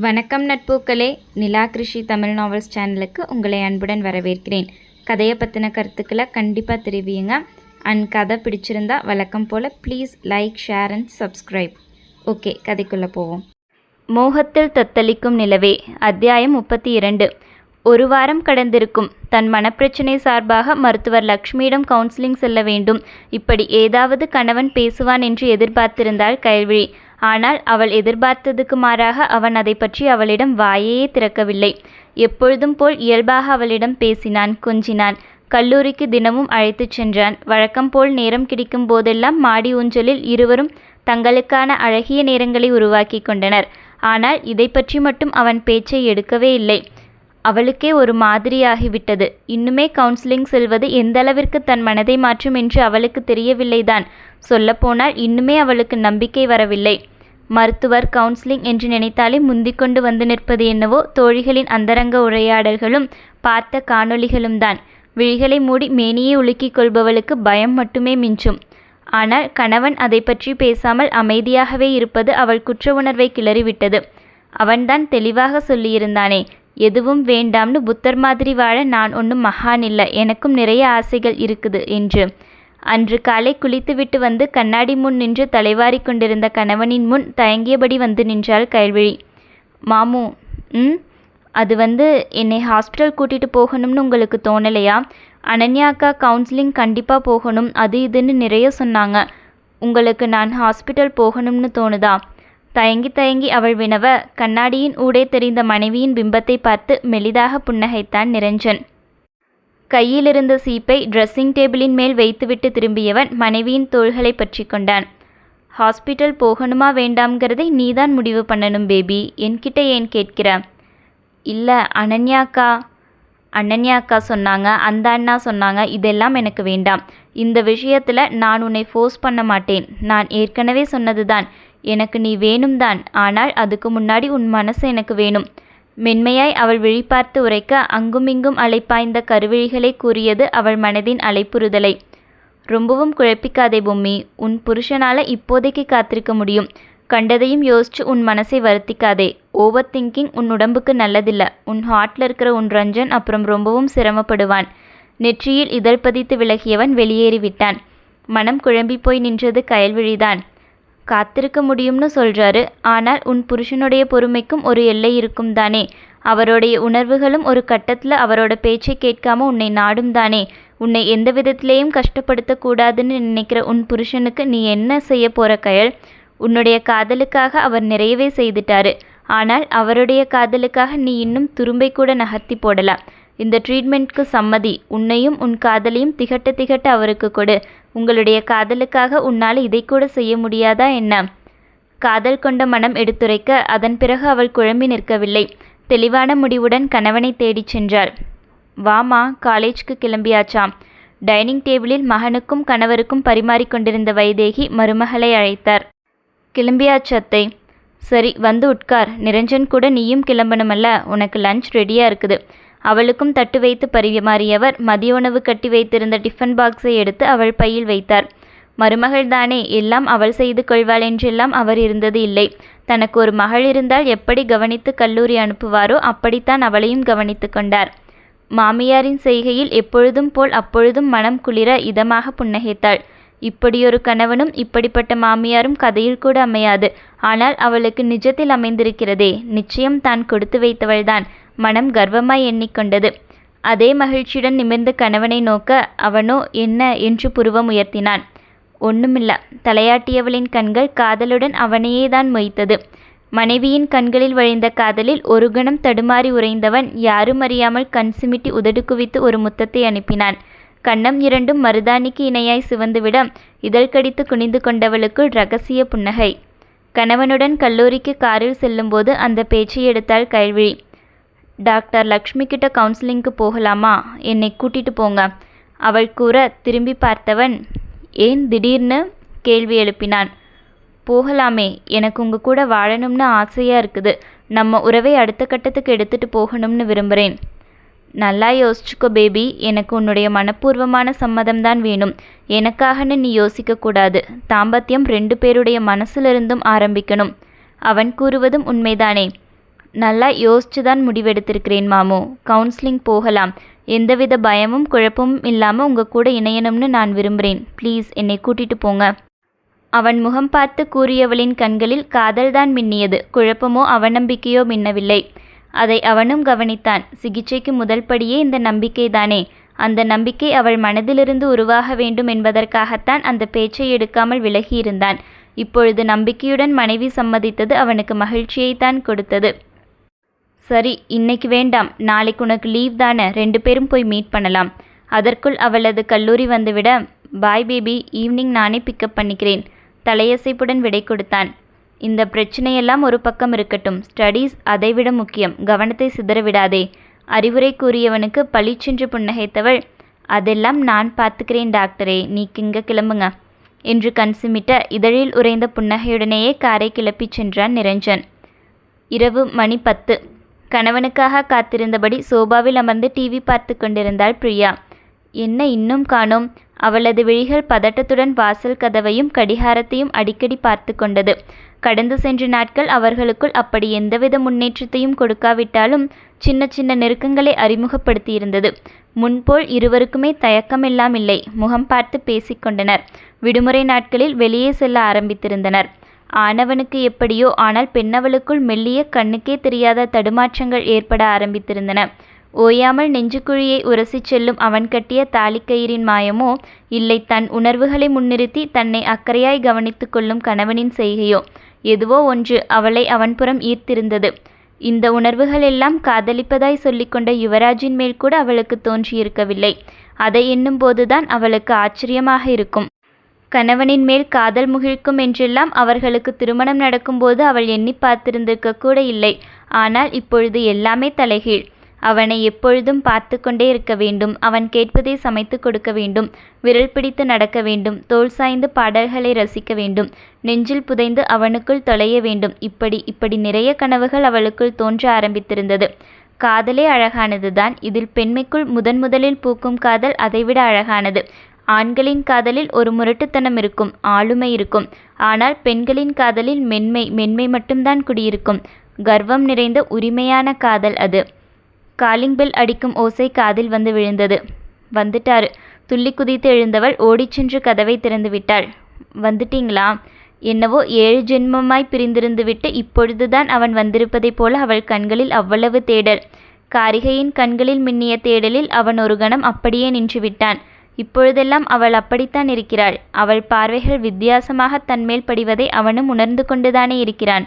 வணக்கம் நட்பூக்களே. நிலா கிருஷி தமிழ் நாவல்ஸ் சேனலுக்கு உங்களை அன்புடன் வரவேற்கிறேன். கதையை பற்றின கருத்துக்களை கண்டிப்பாக தெரிவியுங்க. அண்ட் கதை பிடிச்சிருந்தா வழக்கம் போல் please like share and subscribe okay கதைக்குள்ளே போவோம். மோகத்தில் தத்தளிக்கும் நிலவே அத்தியாயம் முப்பத்தி இரண்டு. ஒரு வாரம் கடந்திருக்கும். தன் மனப்பிரச்சனை சார்பாக மருத்துவர் லக்ஷ்மியிடம் கவுன்சிலிங் செல்ல வேண்டும். இப்படி ஏதாவது கணவன் பேசுவான் என்று எதிர்பார்த்திருந்தாள் கைல்விழி ஆனால் அவள் எதிர்பார்த்ததுக்கு மாறாக அவன் அதை பற்றி அவளிடம் வாயே திறக்கவில்லை. எப்பொழுதும் போல் இயல்பாக அவளிடம் பேசினான் கொஞ்சினான். கல்லூரிக்கு தினமும் அழைத்துச் சென்றான். வழக்கம் போல் நேரம் கிடைக்கும் போதெல்லாம் மாடி ஊஞ்சலில் இருவரும் தங்களுக்கான அழகிய நேரங்களை உருவாக்கி கொண்டனர். ஆனால் இதை பற்றி மட்டும் அவன் பேச்சை எடுக்கவே இல்லை. அவளுக்கே ஒரு மாதிரியாகிவிட்டது. இன்னுமே கவுன்சிலிங் செல்வது எந்தளவிற்கு தன் மனதை மாற்றும் என்று அவளுக்கு தெரியவில்லைதான். சொல்லப்போனால் இன்னுமே அவளுக்கு நம்பிக்கை வரவில்லை. மருத்துவர் கவுன்சிலிங் என்று நினைத்தாலே முந்திக்கொண்டு வந்து நிற்பது என்னவோ தோழிகளின் அந்தரங்க உரையாடல்களும் பார்த்த காணொளிகளும் தான் விழிகளை மூடி மேனியே உலுக்கிக் கொள்பவளுக்கு பயம் மட்டுமே மிஞ்சும். ஆனால் கணவன் அதை பற்றி பேசாமல் அமைதியாகவே இருப்பது அவள் குற்ற உணர்வை கிளறிவிட்டது. அவன்தான் தெளிவாக சொல்லியிருந்தானே எதுவும் வேண்டாம்னு புத்தர் மாதிரி வாழ நான் ஒன்றும் மகான் இல்லை. எனக்கும் நிறைய ஆசைகள் இருக்குது என்று. அன்று காலை குளித்துவிட்டு வந்து கண்ணாடி முன் நின்று தலைவாரி கொண்டிருந்த கணவனின் முன் தயங்கியபடி வந்து நின்றாள் கைல்விழி மாமு ம்? அது வந்து என்னை ஹாஸ்பிட்டல் கூட்டிகிட்டு போகணும்னு உங்களுக்கு தோணலையா? அனன்யா அக்கா கவுன்சிலிங் கண்டிப்பாக போகணும். அது இதுன்னு நிறைய சொன்னாங்க. உங்களுக்கு நான் ஹாஸ்பிட்டல் போகணும்னு தோணுதா? தயங்கி தயங்கி அவள் வினவ கண்ணாடியின் ஊடே தெரிந்த மனைவியின் பிம்பத்தை பார்த்து மெலிதாக புன்னகைத்தான் நிரஞ்சன். கையிலிருந்த சீப்பை ட்ரெஸ்ஸிங் டேபிளின் மேல் வைத்துவிட்டு திரும்பியவன் மனைவியின் தோள்களை பற்றி கொண்டான். ஹாஸ்பிட்டல் போகணுமா வேண்டாம்ங்கிறதை நீதான் முடிவு பண்ணணும் பேபி என்கிட்ட ஏன் கேட்கிற? இல்லை அனன்யாக்கா. அனன்யாக்கா சொன்னாங்க அந்த அண்ணா சொன்னாங்க இதெல்லாம் எனக்கு வேண்டாம். இந்த விஷயத்தில் நான் உன்னை ஃபோர்ஸ் பண்ண மாட்டேன். நான் ஏற்கனவே சொன்னதுதான். எனக்கு நீ வேணும் தான் ஆனால் அதுக்கு முன்னாடி உன் மனசு எனக்கு வேணும். மென்மையாய் அவள் விழிபார்த்து உரைக்க அங்குமிங்கும் அலைப்பாய்ந்த கருவிழிகளை கூறியது அவள் மனதின் அலைப்புறுதலை. ரொம்பவும் குழப்பிக்காதே பொம்மி உன் புருஷனால இப்போதைக்கு காத்திருக்க முடியும். கண்டதையும் யோசிச்சு உன் மனசை வருத்திக்காதே. ஓவர் திங்கிங் உன் உடம்புக்கு நல்லதில்ல. உன் ஹார்ட்ல இருக்கிற உன் ரஞ்சன் அப்புறம் ரொம்பவும் சிரமப்படுவான். நெற்றியில் இதழ் பதித்து விலகியவன் வெளியேறிவிட்டான். மனம் குழம்பி போய் நின்றது கயல்விழிதான். காத்திருக்க முடியும்னு சொல்றாரு. ஆனால் உன் புருஷனுடைய பொறுமைக்கும் ஒரு எல்லை இருக்கும் தானே. அவருடைய உணர்வுகளும் ஒரு கட்டத்தில் அவரோட பேச்சை கேட்காம உன்னை நாடும் தானே. உன்னை எந்த விதத்திலேயும் கஷ்டப்படுத்தக்கூடாதுன்னு நினைக்கிற உன் புருஷனுக்கு நீ என்ன செய்ய போற கயல்? உன்னுடைய காதலுக்காக அவர் நிறையவே செய்துட்டாரு. ஆனால் அவருடைய காதலுக்காக நீ இன்னும் துரும்பை கூட நகர்த்தி போடலாம். இந்த ட்ரீட்மெண்ட்க்கு சம்மதி. உன்னையும் உன் காதலையும் திகட்ட திகட்ட அவருக்கு கொடு. உங்களுடைய காதலுக்காக உன்னால் இதை கூட செய்ய முடியாதா என்ன? காதல் கொண்ட மனம் எடுத்துரைக்க அதன் பிறகு அவள் குழம்பி நிற்கவில்லை. தெளிவான முடிவுடன் கணவனை தேடிச் சென்றாள். வாமா காலேஜ்க்கு கிளம்பியாச்சாம். டைனிங் டேபிளில் மகனுக்கும் கணவருக்கும் பரிமாறிக்கொண்டிருந்த வைதேகி மருமகளை அழைத்தார். கிளம்பியாச்சத்தை சரி வந்து உட்கார். நிரஞ்சன் கூட நீயும் கிளம்பணுமல்ல. உனக்கு லஞ்ச் ரெடியாக இருக்குது. அவளுக்கும் தட்டு வைத்து பரிமாறியவர் மதிய உணவு கட்டி வைத்திருந்த டிஃபன் பாக்ஸை எடுத்து அவள் பையில் வைத்தார். மருமகள் தானே எல்லாம் அவள் செய்து கொள்வாள் என்றெல்லாம் அவர் இருந்தது இல்லை. தனக்கு ஒரு மகள் இருந்தால் எப்படி கவனித்து கல்லூரி அனுப்புவாரோ அப்படித்தான் அவளையும் கவனித்து கொண்டார். மாமியாரின் செய்கையில் எப்பொழுதும் போல் அப்பொழுதும் மனம் குளிர இதமாக புன்னகைத்தாள். இப்படியொரு கணவனும் இப்படிப்பட்ட மாமியாரும் கதையில் கூட அமையாது. ஆனால் அவளுக்கு நிஜத்தில் அமைந்திருக்கிறதே நிச்சயம் தான் கொடுத்து வைத்தவள்தான். மனம் கர்வமாய் எண்ணிக்கொண்டது. அதே மகிழ்ச்சியுடன் நிமிர்ந்து கணவனை நோக்க அவனோ என்ன என்று புருவம் உயர்த்தினான். ஒண்ணுமில்ல தலையாட்டியவளின் கண்கள் காதலுடன் அவனையே தான் மொய்த்தது. மனைவியின் கண்களில் வழிந்த காதலில் ஒரு கணம் தடுமாறி உறைந்தவன் யாரும் அறியாமல் கண் சிமிட்டி உதடு குவித்து ஒரு முத்தத்தை அனுப்பினான். கண்ணம் இரண்டும் மருதாணிக்கு இணையாய் சிவந்துவிட இதழ் கடித்து குனிந்து கொண்டவளுக்குள் ரகசிய புன்னகை. கணவனுடன் கல்லூரிக்கு காரில் செல்லும்போது அந்த பேச்சை எடுத்தாள் கைவிழி டாக்டர் லக்ஷ்மி கிட்ட கவுன்சிலிங்க்கு போகலாமா? என்னை கூட்டிட்டு போங்க. அவள் கூற திரும்பி பார்த்தவன் ஏன் திடீர்னு? கேள்வி எழுப்பினான். போகலாமே. எனக்கு உங்கள் கூட வாழணும்னு ஆசையாக இருக்குது. நம்ம உறவை அடுத்த கட்டத்துக்கு எடுத்துட்டு போகணும்னு விரும்புகிறேன் நல்லா யோசிச்சுக்கோ பேபி. எனக்கு உன்னுடைய மனப்பூர்வமான சம்மதம் தான் வேணும். எனக்காகன்னு நீ யோசிக்கக்கூடாது தாம்பத்தியம் ரெண்டு பேருடைய மனசிலிருந்தும் ஆரம்பிக்கணும். அவன் கூறுவதும் உண்மைதானே. நல்லா யோசிச்சு தான் முடிவெடுத்திருக்கிறேன் மாமு. கவுன்சிலிங் போகலாம். எந்தவித பயமும் குழப்பமும் இல்லாமல் உங்கள் கூட இணையணும்னு நான் விரும்புகிறேன் ப்ளீஸ் என்னை கூட்டிட்டு போங்க. அவன் முகம் பார்த்து கூறியவளின் கண்களில் காதல்தான் மின்னியது. குழப்பமோ அவநம்பிக்கையோ மின்னவில்லை. அதை அவனும் கவனித்தான். சிகிச்சைக்கு முதல் படியே இந்த நம்பிக்கைதானே. அந்த நம்பிக்கை அவள் மனதிலிருந்து உருவாக வேண்டும் என்பதற்காகத்தான் அந்த பேச்சை எடுக்காமல் விலகியிருந்தான். இப்பொழுது நம்பிக்கையுடன் மனைவி சம்மதித்தது அவனுக்கு மகிழ்ச்சியைத்தான் கொடுத்தது. சரி இன்னைக்கு வேண்டாம். நாளைக்கு உனக்கு லீவ் தானே. ரெண்டு பேரும் போய் மீட் பண்ணலாம். அதற்குள் அவளது கல்லூரி வந்துவிட பாய் பேபி ஈவினிங் நானே பிக்கப் பண்ணிக்கிறேன். தலையசைப்புடன் விடை கொடுத்தான். இந்த பிரச்சனையெல்லாம் ஒரு பக்கம் இருக்கட்டும். ஸ்டடீஸ் அதைவிட முக்கியம். கவனத்தை சிதறவிடாதே அறிவுரை கூறியவனுக்கு பளிச்சென்று புன்னகைத்தவள் அதெல்லாம் நான் பார்த்துக்கிறேன் டாக்டரே. நீ இங்க கிளம்புங்க. என்று கன்சிமிட்ட இதழில் உறைந்த புன்னகையுடனேயே காரை கிளப்பிச் சென்றான் நிரஞ்சன். இரவு மணி பத்து. கணவனுக்காக காத்திருந்தபடி சோபாவில் அமர்ந்து டிவி பார்த்து கொண்டிருந்தாள் பிரியா. என்ன இன்னும் காணோம்? அவளது விழிகள் பதட்டத்துடன் வாசல் கதவையும் கடிகாரத்தையும் அடிக்கடி பார்த்து கொண்டது. கடந்து சென்ற நாட்கள் அவர்களுக்குள் அப்படி எந்தவித முன்னேற்றத்தையும் கொடுக்காவிட்டாலும் சின்ன சின்ன நெருக்கங்களை அறிமுகப்படுத்தியிருந்தது. முன்போல் இருவருக்குமே தயக்கமெல்லாம் இல்லை முகம் பார்த்து பேசிக்கொண்டனர் விடுமுறை நாட்களில் வெளியே செல்ல ஆரம்பித்திருந்தனர். ஆணவனுக்கு எப்படியோ ஆனால் பெண்ணவளுக்குள் மெல்லிய கண்ணுக்கே தெரியாத தடுமாற்றங்கள் ஏற்பட ஆரம்பித்திருந்தன. ஓயாமல் நெஞ்சுக்குழியை உரசிச் செல்லும் அவன் கட்டிய தாலிக்கயிறின் மாயமோ இல்லை தன் உணர்வுகளை முன்னிறுத்தி தன்னை அக்கறையாய் கவனித்துக் கொள்ளும் கணவனின் செய்கையோ எதுவோ ஒன்று அவளை அவன்புறம் ஈர்த்திருந்தது. இந்த உணர்வுகளெல்லாம் காதலிப்பதாய் சொல்லிக்கொண்ட யுவராஜின் மேல் கூட அவளுக்கு தோன்றியிருக்கவில்லை. அதை எண்ணும்போதுதான் அவளுக்கு ஆச்சரியமாக இருக்கும். கணவனின் மேல் காதல் முகிழ்க்கும் என்றெல்லாம் அவர்களுக்கு திருமணம் நடக்கும்போது அவள் எண்ணி பார்த்திருந்திருக்க கூட இல்லை. ஆனால் இப்பொழுது எல்லாமே தலைகீழ். அவனை எப்பொழுதும் பார்த்து கொண்டே இருக்க வேண்டும். அவன் கேட்பதை சமைத்து கொடுக்க வேண்டும். விரல் பிடித்து நடக்க வேண்டும். தோல் சாய்ந்து பாடல்களை ரசிக்க வேண்டும். நெஞ்சில் புதைந்து அவனுக்குள் தொலைய வேண்டும். இப்படி இப்படி நிறைய கனவுகள் அவளுக்குள் தோன்ற ஆரம்பித்திருந்தது. காதலே அழகானதுதான். இதில் பெண்மைக்குள் முதன் முதலில் பூக்கும் காதல் அதைவிட அழகானது. ஆண்களின் காதலில் ஒரு முரட்டுத்தனம் இருக்கும் ஆளுமை இருக்கும். ஆனால் பெண்களின் காதலில் மென்மை மென்மை மட்டும்தான் குடியிருக்கும். கர்வம் நிறைந்த உரிமையான காதல் அது. காலிங் பெல் அடிக்கும் ஓசை காதில் வந்து விழுந்தது. வந்துட்டாரு. துள்ளி குதித்து எழுந்தவள் ஓடிச் சென்று கதவை திறந்து விட்டாள். வந்துட்டீங்களா? என்னவோ ஏழு ஜென்மமாய் பிரிந்திருந்து விட்டு இப்பொழுதுதான் அவன் வந்திருப்பதைப் போல அவள் கண்களில் அவ்வளவு தேடல். காரிகையின் கண்களில் மின்னிய தேடலில் அவன் ஒரு கணம் அப்படியே நின்று விட்டான். இப்பொழுதெல்லாம் அவள் அப்படித்தான் இருக்கிறாள். அவள் பார்வைகள் வித்தியாசமாக தன்மேல் படிவதை அவனும் உணர்ந்து கொண்டுதானே இருக்கிறான்.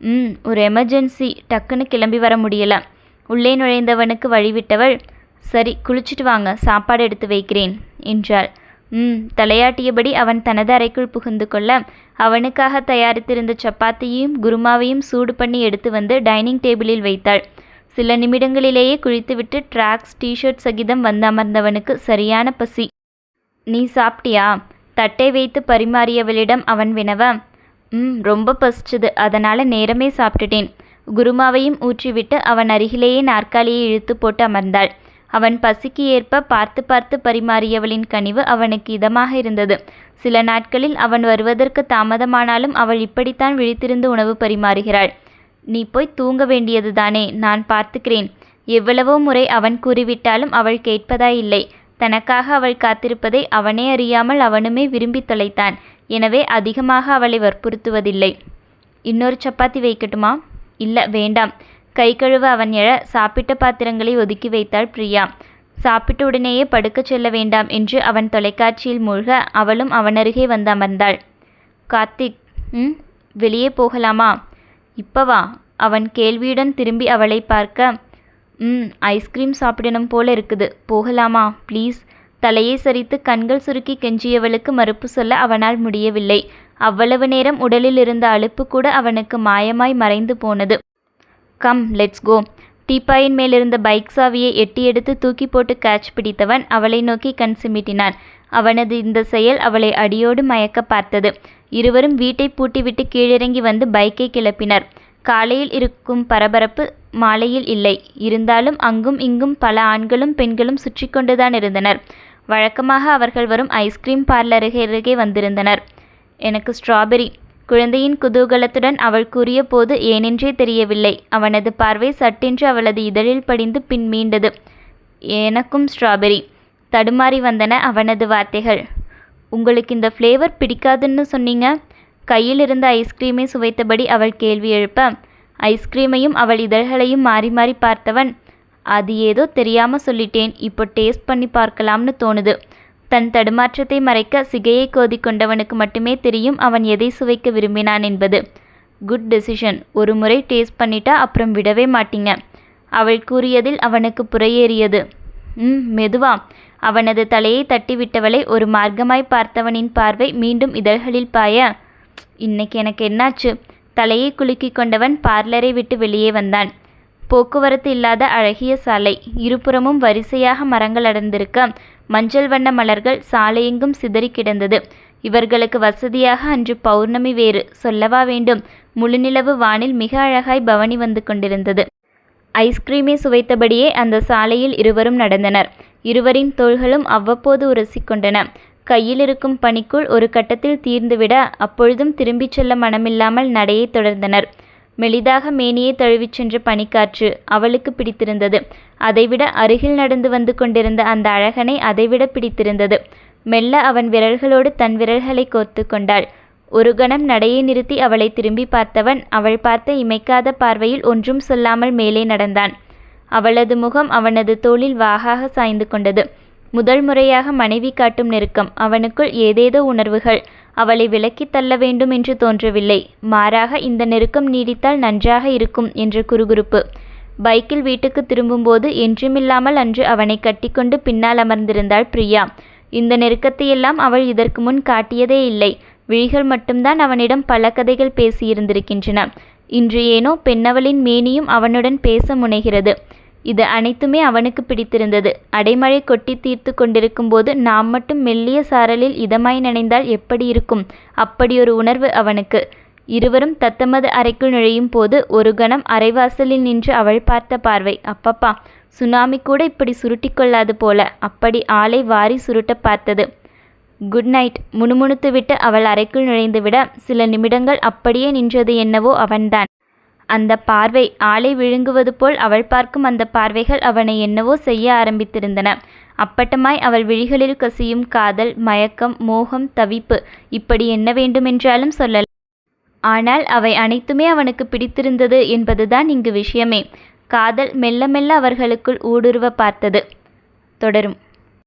ம் ஒரு எமர்ஜென்சி டக்குன்னு கிளம்பி வர முடியல உள்ளே நுழைந்தவனுக்கு வழிவிட்டவள் சரி குளிச்சுட்டு வாங்க சாப்பாடு எடுத்து வைக்கிறேன் என்றாள். ம் தலையாட்டியபடி அவன் தனது அறைக்குள் புகுந்து கொள்ள அவனுக்காக தயாரித்திருந்த சப்பாத்தியையும் குருமாவையும் சூடு பண்ணி எடுத்து வந்து டைனிங் டேபிளில் வைத்தாள். சில நிமிடங்களிலேயே குளித்துவிட்டு ட்ராக்ஸ் டிஷர்ட் சகிதம் வந்து அமர்ந்தவனுக்கு சரியான பசி. நீ சாப்பிட்டியா? தட்டை வைத்து பரிமாறியவளிடம் அவன் வினவ? ம் ரொம்ப பசிச்சுது. அதனால் நேரமே சாப்பிட்டுட்டேன். குருமாவையும் ஊற்றிவிட்டு அவன் அருகிலேயே நாற்காலியை இழுத்து போட்டு அமர்ந்தாள். அவன் பசிக்கு ஏற்ப பார்த்து பார்த்து பரிமாறியவளின் கனிவு அவனுக்கு இதமாக இருந்தது. சில நாட்களில் அவன் வருவதற்கு தாமதமானாலும் அவள் இப்படித்தான் விழித்திருந்து உணவு பரிமாறுகிறாள். நீ போய் தூங்க வேண்டியதுதானே நான் பார்த்துக்கிறேன். எவ்வளவோ முறை அவன் கூறிவிட்டாலும் அவள் கேட்பதாயில்லை தனக்காக அவள் காத்திருப்பதை அவனே அறியாமல் அவனுமே விரும்பி தொலைத்தான். எனவே அதிகமாக அவளை வற்புறுத்துவதில்லை. இன்னொரு சப்பாத்தி வைக்கட்டுமா? இல்லை வேண்டாம். கை கழுவ அவன் எழ சாப்பிட்ட பாத்திரங்களை ஒதுக்கி வைத்தாள் பிரியா. சாப்பிட்ட உடனேயே படுக்கச் செல்ல வேண்டாம் என்று அவன் தொலைக்காட்சியில் மூழ்க அவளும் அவனருகே வந்து அமர்ந்தாள். கார்த்திக் ம்? வெளியே போகலாமா? இப்பவா அவன் கேள்வியுடன் திரும்பி அவளை பார்க்க ம் ஐஸ்கிரீம் சாப்பிடணும் போல இருக்குது. போகலாமா? ப்ளீஸ் தலையை சரித்து கண்கள் சுருக்கி கெஞ்சியவளுக்கு மறுப்பு சொல்ல அவனால் முடியவில்லை. அவ்வளவு நேரம் உடலில் இருந்த அலுப்பு கூட அவனுக்கு மாயமாய் மறைந்து போனது. கம் லெட்ஸ் கோ டீப்பாயின் மேலிருந்த பைக் சாவியை எட்டி எடுத்து தூக்கி போட்டு கேட்ச் பிடித்தவன் அவளை நோக்கி கண் சிமிட்டினான். அவனது இந்த செயல் அவளை அடியோடு மயக்க பார்த்தது. இருவரும் வீட்டை பூட்டிவிட்டு கீழிறங்கி வந்து பைக்கை கிளப்பினர். காலையில் இருக்கும் பரபரப்பு மாலையில் இல்லை. இருந்தாலும் அங்கும் இங்கும் பல ஆண்களும் பெண்களும் சுற்றி கொண்டுதான் இருந்தனர். வழக்கமாக அவர்கள் வரும் ஐஸ்கிரீம் பார்லர் அருகே வந்திருந்தனர். எனக்கு ஸ்ட்ராபெரி. குழந்தையின் குதூகலத்துடன் அவள் கூறிய போது ஏனென்றே தெரியவில்லை. அவனது பார்வை சட்டென்று அவளது இதழில் படிந்து பின் மீண்டது. எனக்கும் ஸ்ட்ராபெரி. தடுமாறி வந்தன அவனது வார்த்தைகள். உங்களுக்கு இந்த ஃப்ளேவர் பிடிக்காதுன்னு சொன்னீங்க? கையில் இருந்த ஐஸ்கிரீமை சுவைத்தபடி அவள் கேள்வி எழுப்ப ஐஸ்கிரீமையும் அவள் இதழ்களையும் மாறி மாறி பார்த்தவன். அது ஏதோ தெரியாமல் சொல்லிட்டேன். இப்போ டேஸ்ட் பண்ணி பார்க்கலாம்னு தோணுது. தன் தடுமாற்றத்தை மறைக்க சிகையை கோதிக்கொண்டவனுக்கு மட்டுமே தெரியும் அவன் எதை சுவைக்க விரும்பினான் என்பது. குட் டெசிஷன் ஒரு முறை டேஸ்ட் பண்ணிட்டா அப்புறம் விடவே மாட்டீங்க. அவள் கூறியதில் அவனுக்கு புறையேறியது. ம் மெதுவா. அவனது தலையை தட்டிவிட்டவளை ஒரு மார்க்கமாய் பார்த்தவனின் பார்வை மீண்டும் இதழ்களில் பாய இன்னைக்கு எனக்கு என்னாச்சு தலையை குலுக்கிக் கொண்டவன் பார்லரை விட்டு வெளியே வந்தான். போக்குவரத்து இல்லாத அழகிய சாலை. இருபுறமும் வரிசையாக மரங்கள் அடர்ந்திருக்க மஞ்சள் வண்ண மலர்கள் சாலையெங்கும் சிதறி கிடந்தது. இவர்களுக்கு வசதியாக அன்று பௌர்ணமி வேறு. சொல்லவா வேண்டும்? முழுநிலவு வானில் மிக அழகாய் பவனி வந்து கொண்டிருந்தது. ஐஸ்கிரீமை சுவைத்தபடியே அந்த சாலையில் இருவரும் நடந்தனர். இருவரின் தோள்களும் அவ்வப்போது உரசிக்கொண்டன. கையில் இருக்கும் பணிக்குள் ஒரு கட்டத்தில் தீர்ந்துவிட அப்பொழுதும் திரும்பிச் செல்ல மனமில்லாமல் நடையை தொடர்ந்தனர். மெலிதாக மேனியை தழுவிச் சென்ற பனிக்காற்று அவளுக்கு பிடித்திருந்தது. அதைவிட அருகில் நடந்து வந்து கொண்டிருந்த அந்த அழகனை அதைவிட பிடித்திருந்தது. மெல்ல அவன் விரல்களோடு தன் விரல்களை கோர்த்து கொண்டாள். ஒரு கணம் நடையை நிறுத்தி அவளை திரும்பி பார்த்தவன் அவள் பார்த்த இமைக்காத பார்வையில் ஒன்றும் சொல்லாமல் மேலே நடந்தான். அவளது முகம் அவனது தோளில் வாகாக சாய்ந்து கொண்டது. முதல் முறையாக மனைவி காட்டும் நெருக்கம் அவனுக்குள் ஏதேதோ உணர்வுகள். அவளை விலக்கித் தள்ள வேண்டும் என்று தோன்றவில்லை. மாறாக இந்த நெருக்கம் நீடித்தால் நன்றாக இருக்கும் என்ற குறுகுறுப்பு. பைக்கில் வீட்டுக்கு திரும்பும்போது என்றுமில்லாமல் அன்று அவனை கட்டிக்கொண்டு பின்னால் அமர்ந்திருந்தாள் பிரியா. இந்த நெருக்கத்தையெல்லாம் அவள் இதற்கு முன் காட்டியதே இல்லை. விழிகள் மட்டும்தான் அவனிடம் பல கதைகள் பேசியிருந்திருக்கின்றன. இன்று ஏனோ பெண்ணவளின் மேனியும் அவனுடன் பேச முனைகிறது. இது அனைத்துமே அவனுக்கு பிடித்திருந்தது. அடைமழை கொட்டி தீர்த்து கொண்டிருக்கும்போது நாம் மட்டும் மெல்லிய சாரலில் இதமாய் நினைந்தால் எப்படி இருக்கும்? அப்படியொரு உணர்வு அவனுக்கு. இருவரும் தத்தமது அறைக்குள் நுழையும் போது ஒரு கணம் அரைவாசலில் நின்று அவள் பார்த்த பார்வை. அப்பப்பா சுனாமி கூட இப்படி சுருட்டி கொள்ளாது போல. அப்படி ஆளை வாரி சுருட்ட பார்த்தது. குட் நைட் முணுமுணுத்துவிட்டு அவள் அறைக்குள் நுழைந்துவிட சில நிமிடங்கள் அப்படியே நின்றது என்னவோ அவன்தான். அந்த பார்வை ஆளை விழுங்குவது போல் அவள் பார்க்கும் அந்த பார்வைகள் அவனை என்னவோ செய்ய ஆரம்பித்திருந்தன. அப்பட்டமாய் அவள் விழிகளில் கசியும் காதல் மயக்கம் மோகம் தவிப்பு இப்படி என்ன வேண்டுமென்றாலும் சொல்லலாம் ஆனால் அவை அனைத்துமே அவனுக்கு பிடித்திருந்தது என்பதுதான் இங்கு விஷயமே. காதல் மெல்ல மெல்ல அவர்களுக்குள் ஊடுருவ பார்த்தது. தொடரும்.